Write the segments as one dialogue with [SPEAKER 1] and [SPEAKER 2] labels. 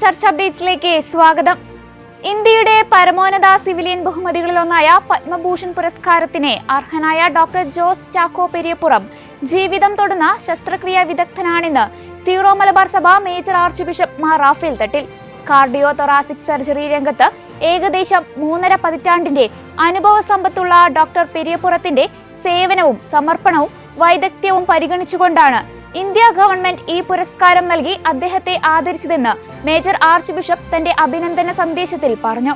[SPEAKER 1] ചർച്ച അപ്ഡേറ്റ്സിലേക്ക് സ്വാഗതം. ഇന്ത്യയുടെ പരമോന്നത സിവിലിയൻ ബഹുമതികളിലൊന്നായ പത്മഭൂഷൺ പുരസ്കാരത്തിന് അർഹനായ ഡോക്ടർ ജോസ് ചാക്കോ പെരിയപ്പുറം ജീവിതം തൊടുന്ന ശസ്ത്രക്രിയാ വിദഗ്ധനാണെന്ന് സീറോ മലബാർ സഭ major archbishop Mar Raphael Thattil. Cardio thoracic surgery രംഗത്ത് ഏകദേശം മൂന്നര പതിറ്റാണ്ടിന്റെ അനുഭവ സമ്പത്തുള്ള ഡോക്ടർ പെരിയപ്പുറത്തിന്റെ സേവനവും സമർപ്പണവും വൈദഗ്ധ്യവും പരിഗണിച്ചുകൊണ്ടാണ് ഇന്ത്യ ഗവൺമെന്റ് ഈ പുരസ്കാരം നൽകി അദ്ദേഹത്തെ ആദരിച്ചതെന്ന് മേജർ ആർച്ച് ബിഷപ്പ് തന്റെ അഭിനന്ദന സന്ദേശത്തിൽ പറഞ്ഞു.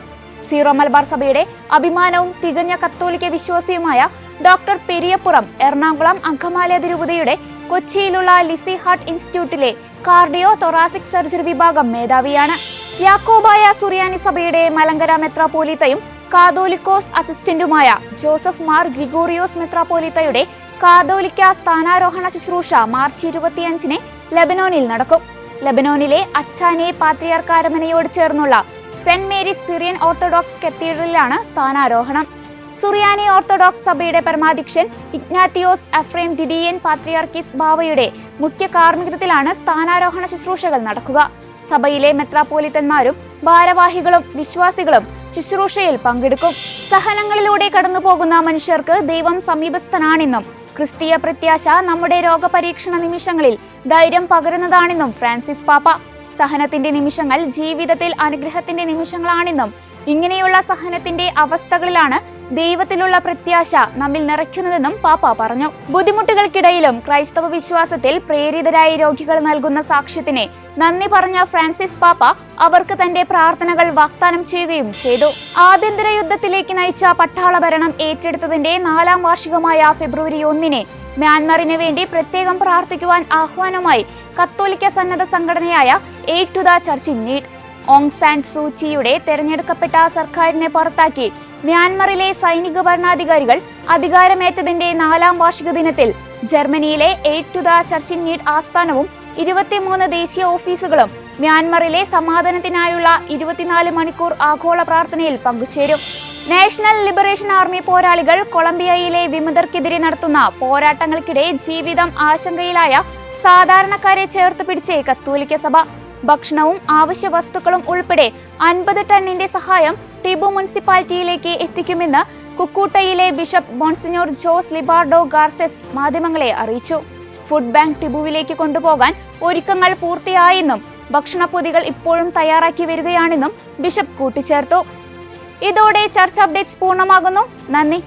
[SPEAKER 1] സീറോ മലബാർ സഭയുടെ അഭിമാനവും തികഞ്ഞ കത്തോലിക്ക വിശ്വാസിയുമായ ഡോക്ടർ പെരിയപ്പുറം എറണാകുളം അങ്കമാലയ തിരുപതിയുടെ കൊച്ചിയിലുള്ള ലിസി ഹാർട്ട് ഇൻസ്റ്റിറ്റ്യൂട്ടിലെ കാർഡിയോ തൊറാസിക് സർജറി വിഭാഗം മേധാവിയാണ്. യാക്കോബായ സുറിയാനി സഭയുടെ മലങ്കര മെത്രാപോലീത്തയും കാതോലിക്കോസ് അസിസ്റ്റന്റുമായ ജോസഫ് മാർ ഗ്രിഗോറിയോസ് മെത്രാപോലീത്തയുടെ കാതോലിക്ക സ്ഥാനാരോഹണ ശുശ്രൂഷ മാർച്ച് ഇരുപത്തിയഞ്ചിന് ലബനോനിൽ നടക്കും. ലബനോനിലെ അച്ചാനെ പാത്രിയാർക്കാരമനയോട് ചേർന്നുള്ള സെന്റ് മേരീസ് സിറിയൻ ഓർത്തഡോക്സ് കത്തീഡ്രലിലാണ് സ്ഥാനാരോഹണം. സുറിയാനി ഓർത്തഡോക്സ് സഭയുടെ പരമാധ്യക്ഷൻ ഇഗ്നാത്തിയോസ് അഫ്രേം ദിഡിയൻ പാത്രിയാർക്കിസ് ബാവയുടെ മുഖ്യ കാർമ്മികത്വത്തിലാണ് സ്ഥാനാരോഹണ ശുശ്രൂഷകൾ നടക്കുക. സഭയിലെ മെത്രാപോലിത്തന്മാരും ഭാരവാഹികളും വിശ്വാസികളും ശുശ്രൂഷയിൽ പങ്കെടുക്കും. സഹനങ്ങളിലൂടെ കടന്നുപോകുന്ന മനുഷ്യർക്ക് ദൈവം സമീപസ്ഥനാണെന്നും ക്രിസ്തീയ പ്രത്യാശ നമ്മുടെ രോഗപരീക്ഷണ നിമിഷങ്ങളിൽ ധൈര്യം പകരുന്നതാണെന്നും ഫ്രാൻസിസ് പാപ്പ. സഹനത്തിന്റെ നിമിഷങ്ങൾ ജീവിതത്തിൽ അനുഗ്രഹത്തിന്റെ നിമിഷങ്ങളാണെന്നും ഇങ്ങനെയുള്ള സഹനത്തിന്റെ അവസ്ഥകളിലാണ് ദൈവത്തിലുള്ള പ്രത്യാശ നമ്മിൽ നിറയ്ക്കുന്നതെന്നും പാപ്പ പറഞ്ഞു. ബുദ്ധിമുട്ടുകൾക്കിടയിലും ക്രൈസ്തവ വിശ്വാസത്തിൽ പ്രേരിതരായ രോഗികൾ നൽകുന്ന സാക്ഷ്യത്തിന് നന്ദി പറഞ്ഞ ഫ്രാൻസിസ് പാപ്പ അവർക്ക് തന്റെ പ്രാർത്ഥനകൾ വാഗ്ദാനം ചെയ്യുകയും ചെയ്തു. ആഭ്യന്തര യുദ്ധത്തിലേക്ക് നയിച്ച പട്ടാള ഭരണം ഏറ്റെടുത്തതിന്റെ നാലാം വാർഷികമായ ഫെബ്രുവരി ഒന്നിന് മ്യാൻമറിന് വേണ്ടി പ്രത്യേകം പ്രാർത്ഥിക്കുവാൻ ആഹ്വാനമായി കത്തോലിക്ക സന്നദ്ധ സംഘടനയായ aid to the church in Aung San സൂചിയുടെ തെരഞ്ഞെടുക്കപ്പെട്ട സർക്കാരിനെ പുറത്താക്കി മ്യാൻമറിലെ സൈനിക ഭരണാധികാരികൾ അധികാരമേറ്റതിന്റെ നാലാം വാർഷിക ദിനത്തിൽ ജർമ്മനിയിലെ aid to the church in need ആസ്ഥാനവും ഇരുപത്തിമൂന്ന് ദേശീയ ഓഫീസുകളും മ്യാൻമറിലെ സമാധാനത്തിനായുള്ള ഇരുപത്തിനാല് മണിക്കൂർ ആഗോള പ്രാർത്ഥനയിൽ പങ്കുചേരും. നാഷണൽ ലിബറേഷൻ ആർമി പോരാളികൾ കൊളംബിയയിലെ വിമതർക്കെതിരെ നടത്തുന്ന പോരാട്ടങ്ങൾക്കിടെ ജീവിതം ആശങ്കയിലായ സാധാരണക്കാരെ ചേർത്ത് പിടിച്ച് കത്തോലിക്ക സഭ ഭക്ഷണവും ആവശ്യ വസ്തുക്കളും ഉൾപ്പെടെ അൻപത് ടണ്ണിന്റെ സഹായം ടിബു മുനിസിപ്പാലിറ്റിയിലേക്ക് എത്തിക്കുമെന്ന് കുക്കൂട്ടയിലെ bishop monsignor Jose Libardo Garces മാധ്യമങ്ങളെ അറിയിച്ചു. ഫുഡ് ബാങ്ക് ടിബുവിലേക്ക് കൊണ്ടുപോകാൻ ഒരുക്കങ്ങൾ പൂർത്തിയായെന്നും ഭക്ഷണപ്പൊതികൾ ഇപ്പോഴും തയ്യാറാക്കി വരികയാണെന്നും ബിഷപ്പ് കൂട്ടിച്ചേർത്തു. ഇതോടെ ചർച്ച അപ്ഡേറ്റ്സ് പൂർണമാകുന്നു. നന്ദി.